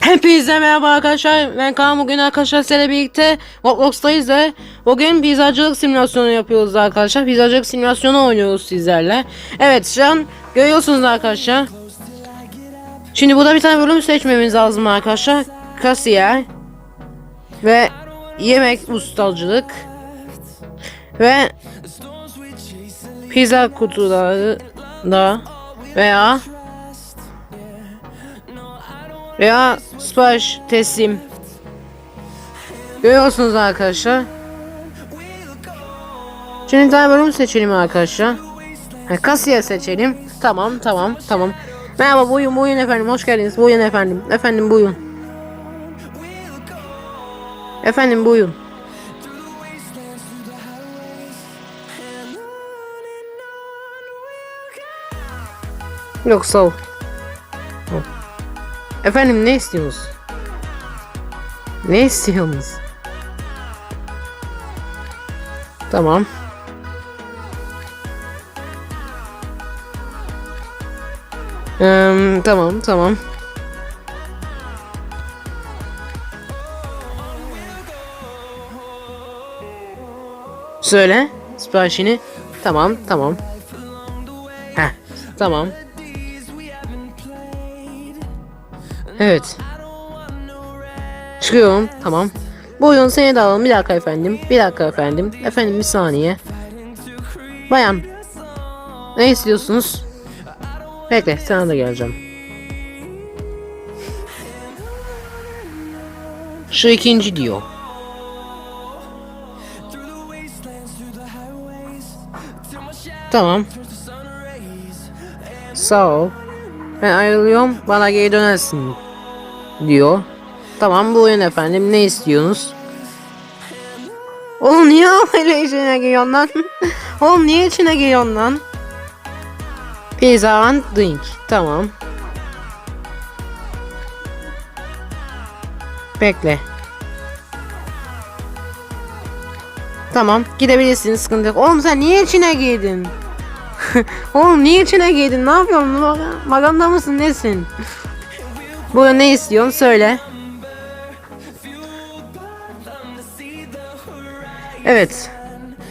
Hepinize merhaba arkadaşlar. Ben Kaan bugün arkadaşlar sizlerle birlikte Roblox'tayız ve bugün pizzacılık simülasyonu yapıyoruz arkadaşlar. Pizzacılık simülasyonu oynuyoruz sizlerle. Evet şu an görüyorsunuz arkadaşlar. Şimdi burada bir tane bölüm seçmemiz lazım arkadaşlar. Kasiyer ve yemek ustacılık ve pizza kutuları da veya veya sipariş teslim. Görüyorsunuz arkadaşlar. Şimdi tane bölüm seçelim arkadaşlar. Ha, seçelim. Tamam tamam tamam. Merhaba buyurun buyurun efendim. Hoş geldiniz. Buyurun efendim. Efendim buyurun. Efendim buyurun. Yok sağ ol. Efendim ne istiyorsunuz? Ne istiyorsunuz? Tamam. Eee, tamam tamam. Söyle siparişini. Tamam tamam. Heh, tamam. Evet. Çıkıyorum. Tamam. Buyurun seni de alalım. Bir dakika efendim. Bir dakika efendim. Efendim bir saniye. Bayan. Ne istiyorsunuz? Bekle sana da geleceğim. Şu ikinci diyor. Tamam. Sağ ol. Ben ayrılıyorum. Bana geri dönersin. Diyor. Tamam buyurun efendim. Ne istiyorsunuz? Oğlum niye öyle içine giriyorsun lan? Oğlum niye içine giriyorsun lan? Pizza and drink. Tamam. Bekle. Tamam gidebilirsiniz sıkıntı yok. Oğlum sen niye içine girdin? Oğlum niye içine girdin? Ne yapıyorsun? Mag- Maganda mısın nesin? Bu ne istiyorsun söyle. Evet.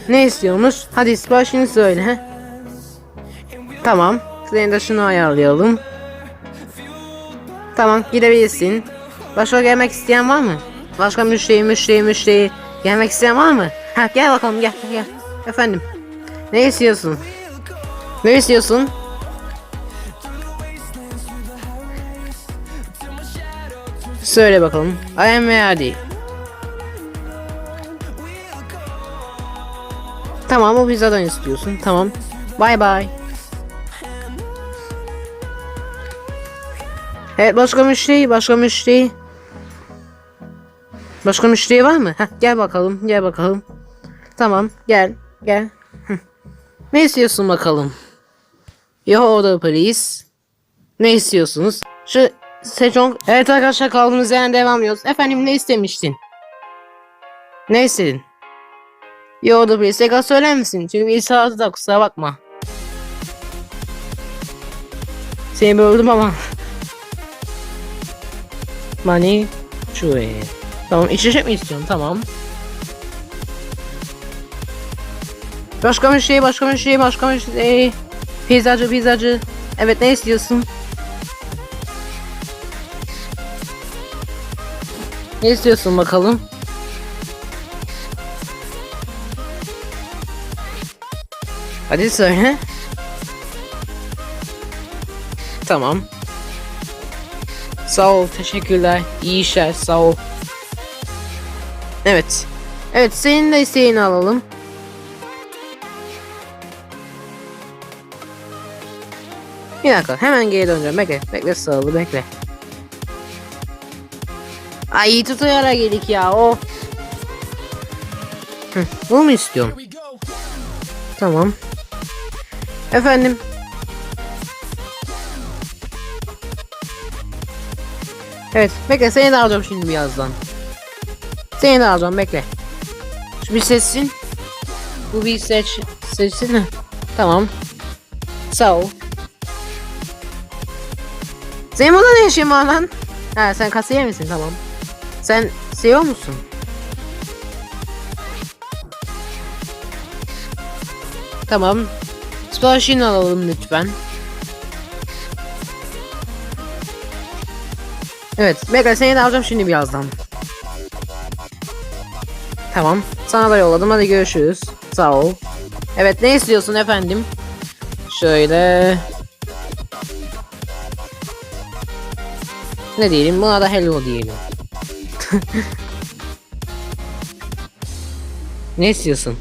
Ne istiyormuş? Hadi siparişini söyle. Tamam. Senin de şunu ayarlayalım. Tamam gidebilirsin. Başka gelmek isteyen var mı? Başka müşteri müşteri müşteri gelmek isteyen var mı? Ha gel bakalım gel gel. Efendim. Ne istiyorsun? Ne istiyorsun? Söyle bakalım. I am ready. Tamam o pizzadan istiyorsun. Tamam. Bye bye. Evet başka müşteri, başka müşteri. Başka müşteri var mı? Heh, gel bakalım, gel bakalım. Tamam, gel, gel. Hı. Ne istiyorsun bakalım? Your order please. Ne istiyorsunuz? Şu Sejong. Evet arkadaşlar kaldığımız yerden devam ediyoruz. Efendim ne istemiştin? Ne istedin? Order please. Tekrar söyler misin? Çünkü bir saati da kusura bakma. Seni böldüm ama. Money. Şuraya. Tamam içecek mi istiyorsun? Tamam. Başka bir şey, başka bir şey, başka bir şey. Pizzacı, pizzacı. Evet ne istiyorsun? Ne istiyorsun bakalım? Hadi söyle. Tamam. Sağ ol, teşekkürler. İyi işler, sağ ol. Evet. Evet, senin de isteğini alalım. Bir dakika, hemen geri döneceğim. Bekle, bekle sağlı, bekle. Ay tutuyara geldik ya, o. Hı, bunu mu istiyorum? Tamam. Efendim. Evet bekle seni de alacağım şimdi birazdan. Seni de alacağım bekle. Şu bir seçsin. Bu bir seç seçsin? Tamam. Sağ ol. Senin burada ne işin var lan? Ha sen kasiyer misin? Tamam. Sen CEO musun? Tamam. Siparişini alalım lütfen. Evet, Mega seni de alacağım şimdi birazdan. Tamam, sana da yolladım. Hadi görüşürüz. Sağ ol. Evet, ne istiyorsun efendim? Şöyle... Ne diyelim? Buna da hello diyelim. Ne istiyorsun?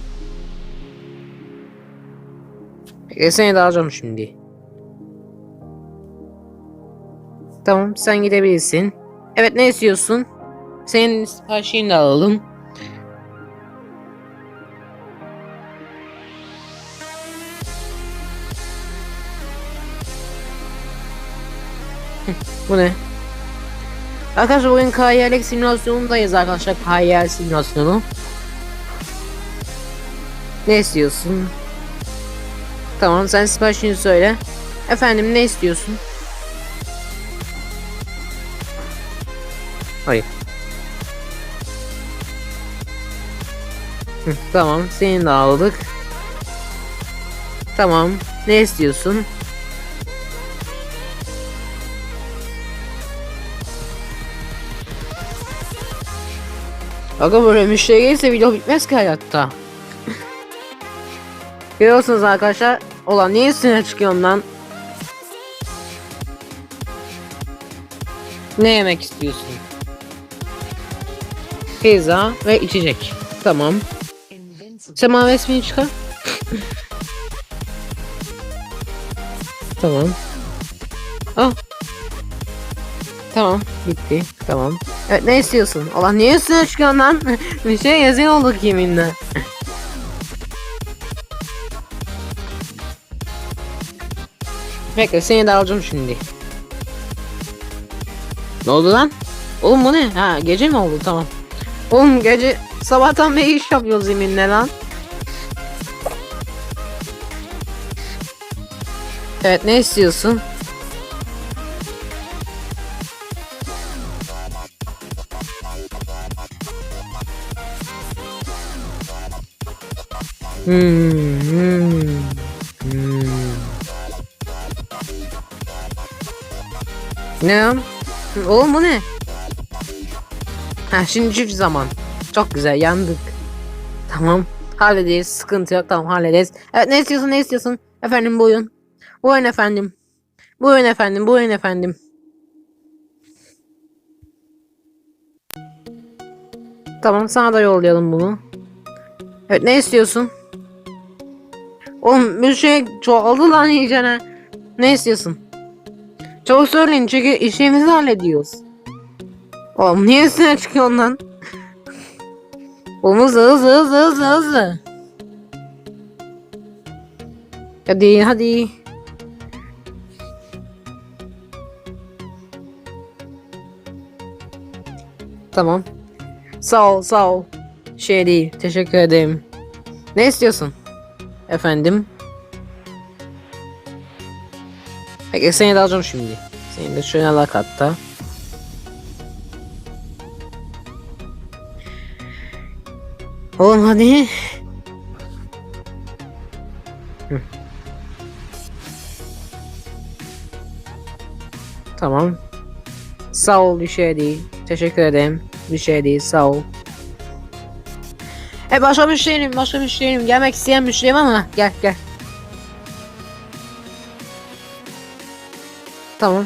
Peki seni de alacağım şimdi. Tamam sen gidebilirsin. Evet ne istiyorsun? Senin siparişini de alalım. Bu ne? Arkadaşlar bugün KYL simülasyonundayız arkadaşlar. KYL simülasyonu. Ne istiyorsun? Tamam sen siparişini söyle. Efendim ne istiyorsun? Hayır. Tamam seni de aldık. Tamam ne istiyorsun? Aga böyle müşteri gelirse video bitmez ki hayatta. Görüyorsunuz arkadaşlar. Olan niye üstüne çıkıyorum lan? Ne yemek istiyorsun? Pizza ve içecek. Tamam. Sema resmini çıkar. tamam. Ah. Tamam. Bitti. Tamam. Evet ne istiyorsun? Allah niye üstüne çıkıyorsun lan? Bir şey yazıyor olduk yeminle. Bekle seni de alacağım şimdi. Ne oldu lan? Oğlum bu ne? Ha gece mi oldu tamam. Oğlum gece sabahtan beri iş yapıyoruz yeminle lan. Evet ne istiyorsun? Hmm. Ne? Oğlum bu ne? Ha şimdi çift zaman. Çok güzel yandık. Tamam. Hallederiz. Sıkıntı yok. Tamam hallederiz. Evet ne istiyorsun ne istiyorsun? Efendim buyurun. Buyurun efendim. Buyurun efendim. Buyurun efendim. Tamam sana da yollayalım bunu. Evet ne istiyorsun? Oğlum bir şey çoğaldı lan iyicene. Ne istiyorsun? Çabuk söyleyin çünkü işimizi hallediyoruz. Oğlum niye üstüne çıkıyorsun lan? Oğlum hızlı hızlı hızlı hızlı hızlı. Hadi hadi. Tamam. Sağ ol sağ ol. Şey değil teşekkür ederim. Ne istiyorsun? Efendim? Peki seni de alacağım şimdi. Seni de şöyle alak hatta. Oğlum hadi. Hı. Tamam. Sağ ol bir şey değil. Teşekkür ederim. Bir şey değil sağ ol. E başka şeyim başka şeyim gelmek isteyen şeyim ama gel gel. Tamam.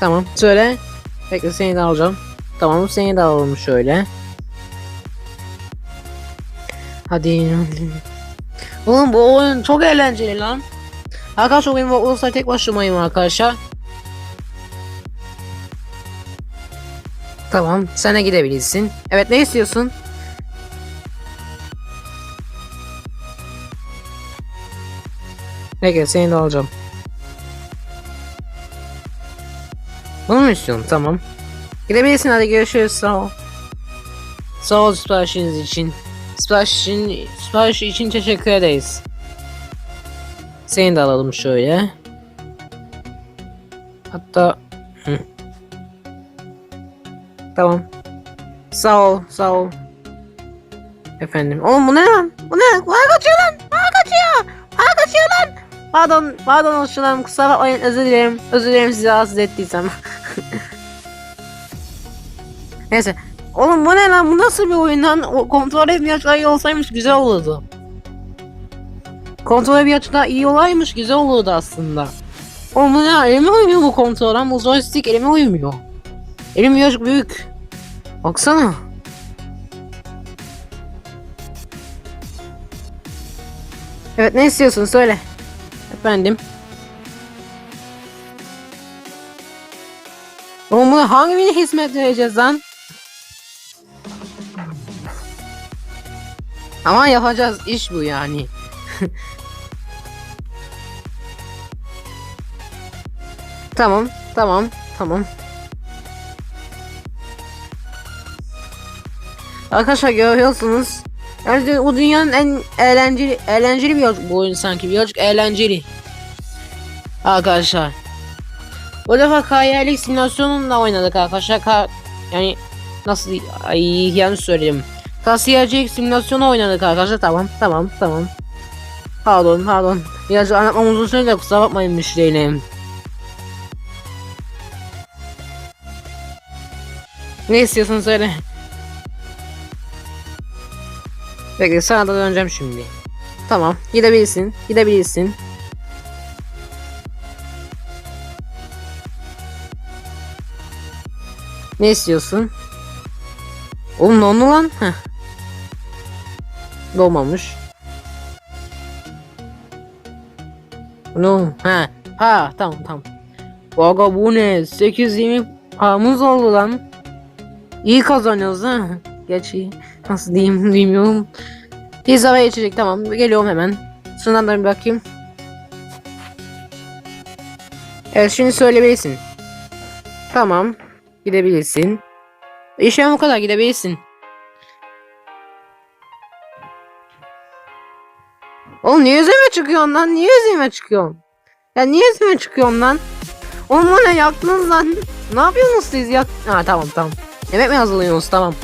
Tamam söyle. Bekle seni de alacağım. Tamam seni de alalım şöyle. Hadi. Oğlum bu oyun çok eğlenceli lan. Arkadaşlar benim olsa tek başımayım arkadaşlar. Tamam de gidebilirsin. Evet ne istiyorsun? Peki seni de alacağım. Bunu mu istiyorsun? Tamam. Gidebilirsin hadi görüşürüz sağ ol. Sağ ol siparişiniz için. Sipariş için, sipariş için teşekkür ederiz. Seni de alalım şöyle. Hatta Hı. Tamam. Sağ ol, sağ ol. Efendim. Oğlum bu ne lan? Bu ne? Bana kaçıyor lan. Bana kaçıyor. Bana kaçıyor lan. Pardon, pardon hoşçakalın. Kusura bakmayın. Özür dilerim. Özür dilerim sizi rahatsız ettiysem. Neyse. Oğlum bu ne lan? Bu nasıl bir oyun lan? O kontrol etmeyi açıdan iyi olsaymış güzel olurdu. Kontrol bir açıdan iyi olaymış güzel olurdu aslında. Oğlum bu ne? Elime uymuyor bu kontrol lan. Bu joystick elime uymuyor. Elim birazcık büyük. Baksana. Evet ne istiyorsun söyle. Efendim. Oğlum buna hangi birine hizmet vereceğiz lan? Ama yapacağız iş bu yani. tamam, tamam, tamam. Arkadaşlar görüyorsunuz. Yani o dünyanın en eğlenceli eğlenceli bir bu oyun sanki birazcık eğlenceli. Arkadaşlar. Bu defa KYL'lik simülasyonunda oynadık arkadaşlar. Ka yani nasıl ay yanlış söyledim. Kasiyercilik simülasyonu oynadık arkadaşlar. Tamam tamam tamam. Pardon pardon. Birazcık anlatmam uzun süre kusura bakmayın müşterilerim. Ne istiyorsun söyle. Bekle sana da döneceğim şimdi. Tamam gidebilirsin gidebilirsin. Ne istiyorsun? Oğlum ne oldu lan? Heh. Doğmamış. Oldu? Ha. Ha tamam tamam. Aga bu ne? 8-20 paramız oldu lan. İyi kazanıyoruz ha. Gerçi nasıl diyeyim bilmiyorum. Pizza ve içecek tamam geliyorum hemen. Şundan da bir bakayım. Evet şimdi söyleyebilirsin. Tamam. Gidebilirsin. İşe bu kadar gidebilirsin. Oğlum niye üzerime çıkıyorsun lan? Niye üzerime çıkıyorsun? Ya niye üzerime çıkıyorsun lan? Oğlum ne yaktınız lan? Ne yapıyorsunuz siz yak? Ha tamam tamam. Yemek mi hazırlıyorsunuz tamam.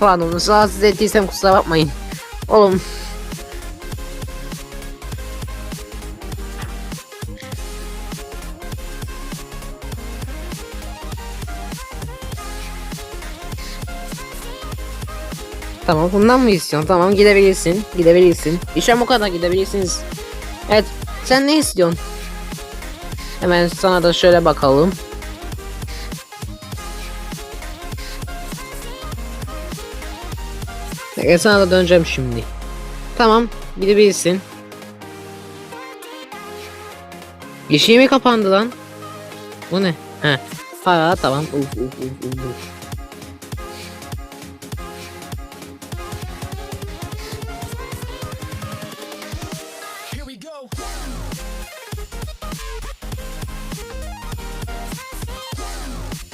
Pardon rahatsız ettiysem kusura bakmayın. Oğlum. Tamam bundan mı istiyorsun? Tamam gidebilirsin. Gidebilirsin. İşe bu kadar gidebilirsiniz. Evet. Sen ne istiyorsun? Hemen sana da şöyle bakalım. Evet, sana da döneceğim şimdi. Tamam, gidebilirsin. Yeşil mi kapandı lan? Bu ne? He. Ha tamam. Uf, uf, uf, uf.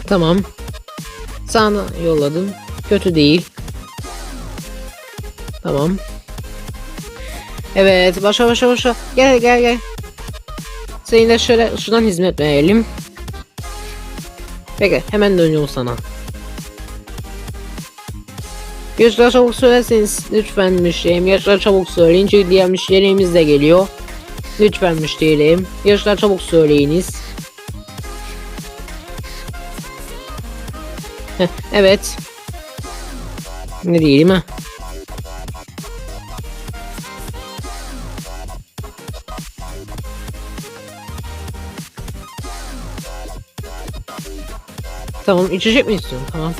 Tamam. Sana yolladım. Kötü değil. Tamam. Evet, başa başa başa. Gel gel gel. Seninle şöyle şuradan hizmet verelim. Peki, hemen dönüyorum sana. Yaşlar çabuk söylerseniz lütfen müşterim. Yaşlar çabuk söyleyin çünkü diğer müşterimiz de geliyor. Lütfen müşterim. Yaşlar çabuk söyleyiniz. Heh, evet. Ne diyelim ha? Tamam içecek mi istiyorsun? Tamam.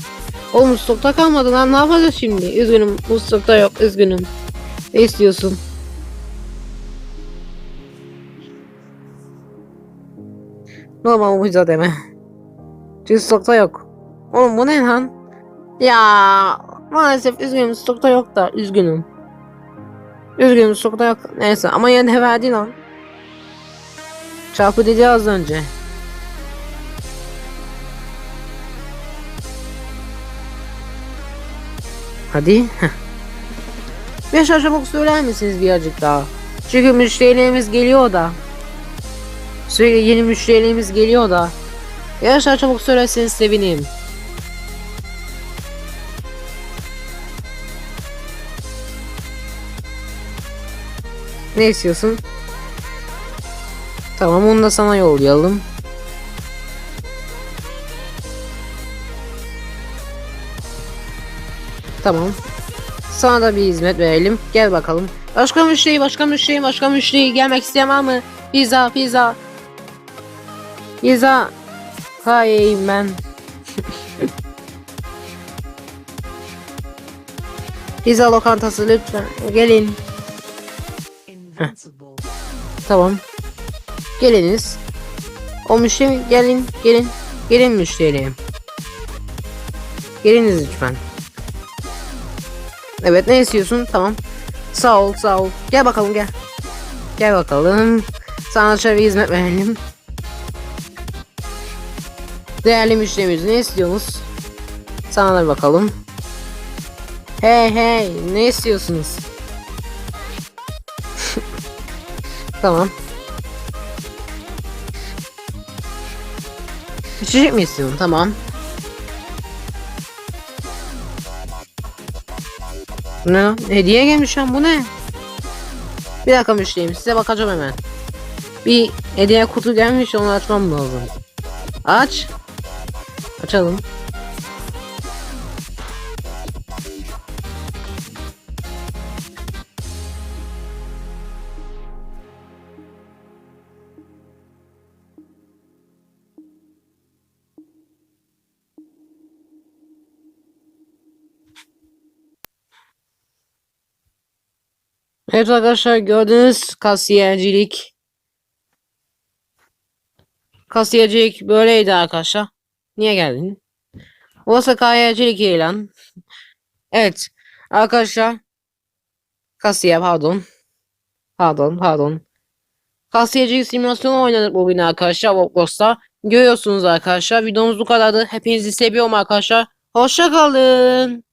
Oğlum stokta kalmadı lan ne yapacağız şimdi? Üzgünüm bu stokta yok üzgünüm. Ne istiyorsun? Normal pizza deme. Çünkü stokta yok. Oğlum bu ne lan? Ya maalesef üzgünüm stokta yok da üzgünüm. Üzgünüm stokta yok. Neyse ama yine verdi lan. Çarpı dedi az önce. Hadi. Beş çabuk söyler misiniz birazcık daha? Çünkü müşterilerimiz geliyor da. Sürekli yeni müşterilerimiz geliyor da. Yarışlar çabuk söylerseniz sevinirim. Ne istiyorsun? Tamam onu da sana yollayalım. Tamam. Sana da bir hizmet verelim. Gel bakalım. Başka müşteri, başka müşteri, başka müşteri gelmek isteyen var mı? Pizza, pizza. Pizza. Hayır ben. pizza lokantası lütfen. Gelin. Tamam. Geliniz. O müşteri gelin, gelin. Gelin müşteri. Geliniz lütfen. Evet ne istiyorsun? Tamam. Sağ ol sağ ol. Gel bakalım gel. Gel bakalım. Sana şöyle hizmet verelim. Değerli müşterimiz ne istiyorsunuz? Sana da bakalım. Hey hey ne istiyorsunuz? tamam. İçecek mi istiyorsun? Tamam. Ne? Hediye gelmiş lan bu ne? Bir dakika müşteriyim size bakacağım hemen. Bir hediye kutu gelmiş onu açmam lazım. Aç. Açalım. Evet arkadaşlar gördüğünüz kasiyercilik. Kasiyercilik böyleydi arkadaşlar. Niye geldin? Burası kasiyercilik ilan. Evet arkadaşlar. Kasiyer pardon. Pardon pardon. Kasiyercilik simülasyonu oynadık bugün arkadaşlar Roblox'ta. Görüyorsunuz arkadaşlar videomuz bu kadardı. Hepinizi seviyorum arkadaşlar. Hoşça kalın.